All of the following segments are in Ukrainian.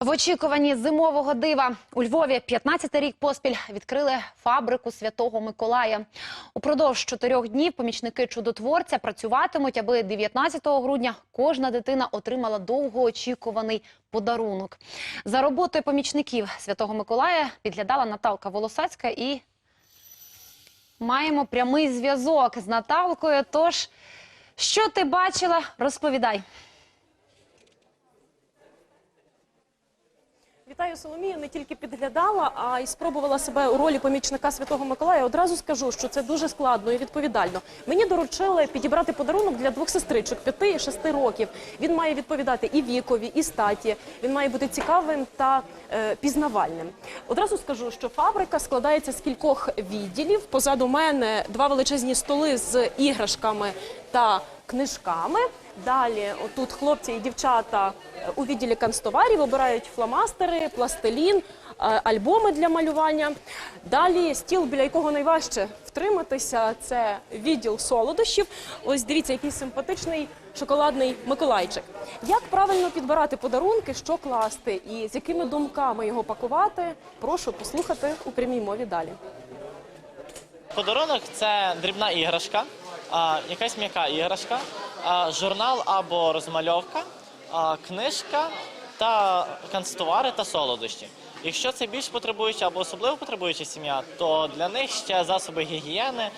В очікуванні зимового дива у Львові 15-й рік поспіль відкрили фабрику Святого Миколая. Упродовж чотирьох днів помічники чудотворця працюватимуть, аби 19 грудня кожна дитина отримала довгоочікуваний подарунок. За роботою помічників Святого Миколая підглядала Наталка Волосацька і маємо прямий зв'язок з Наталкою. Тож, що ти бачила, розповідай. Вітаю Соломію. Не тільки підглядала, а й спробувала себе у ролі помічника Святого Миколая. Одразу скажу, що це дуже складно і відповідально. Мені доручили підібрати подарунок для двох сестричок 5 і 6 років. Він має відповідати і вікові, і статі. Він має бути цікавим та е, пізнавальним. Одразу скажу, що фабрика складається з кількох відділів. Позаду мене два величезні столи з іграшками та книжками. Далі, отут хлопці і дівчата е, у відділі канцтоварів обирають фломастери, пластилін, е, альбоми для малювання. Далі стіл, біля якого найважче втриматися, це відділ солодощів. Ось дивіться, який симпатичний шоколадний Миколайчик. Як правильно підбирати подарунки, що класти і з якими думками його пакувати, прошу послухати у прямій мові далі. Подарунок це дрібна іграшка, якась м'яка іграшка, журнал або розмальовка, книжка та канцтовари та солодощі. Якщо це більш потребуюча або особливо потребуюча сім'я, то для них ще засоби гігієни,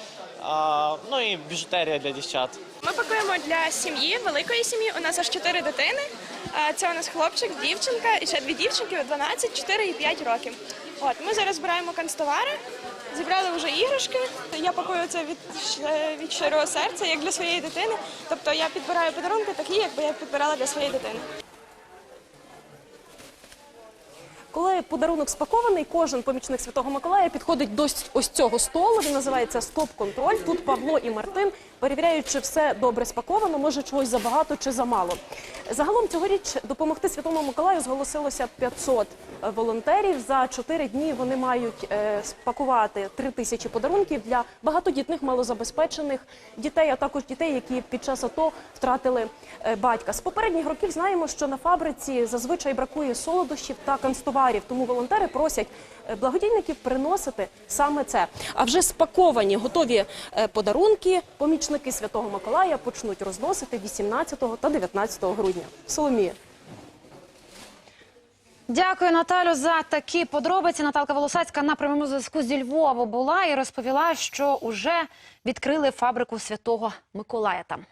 ну і біжутерія для дівчат. Ми пакуємо для сім'ї, великої сім'ї. У нас аж чотири дитини. Це у нас хлопчик, дівчинка і ще дві дівчинки 12, 4 і 5 років. От ми зараз збираємо канцтовари, зібрали вже іграшки. Я пакую це від, від щирого серця, як для своєї дитини. Тобто я підбираю подарунки такі, якби я підбирала для своєї дитини. Коли подарунок спакований, кожен помічник Святого Миколая підходить до ось- цього столу. Він називається стоп-контроль. Тут Павло і Мартин перевіряють, чи все добре спаковано, може чогось забагато чи замало. Загалом цьогоріч допомогти Святому Миколаю зголосилося 500 волонтерів. За 4 дні вони мають е, спакувати 3 тисячі подарунків для багатодітних малозабезпечених дітей, а також дітей, які під час АТО втратили е, батька. З попередніх років знаємо, що на фабриці зазвичай бракує солодощів та канцтоварів, тому волонтери просять е, благодійників приносити саме це. А вже спаковані готові е, подарунки помічники Святого Миколая почнуть розносити 18 та 19 грудня. Соломія. Дякую, Наталю, за такі подробиці. Наталка Волосацька на прямому зв'язку зі Львова була і розповіла, що уже відкрили фабрику Святого Миколая там.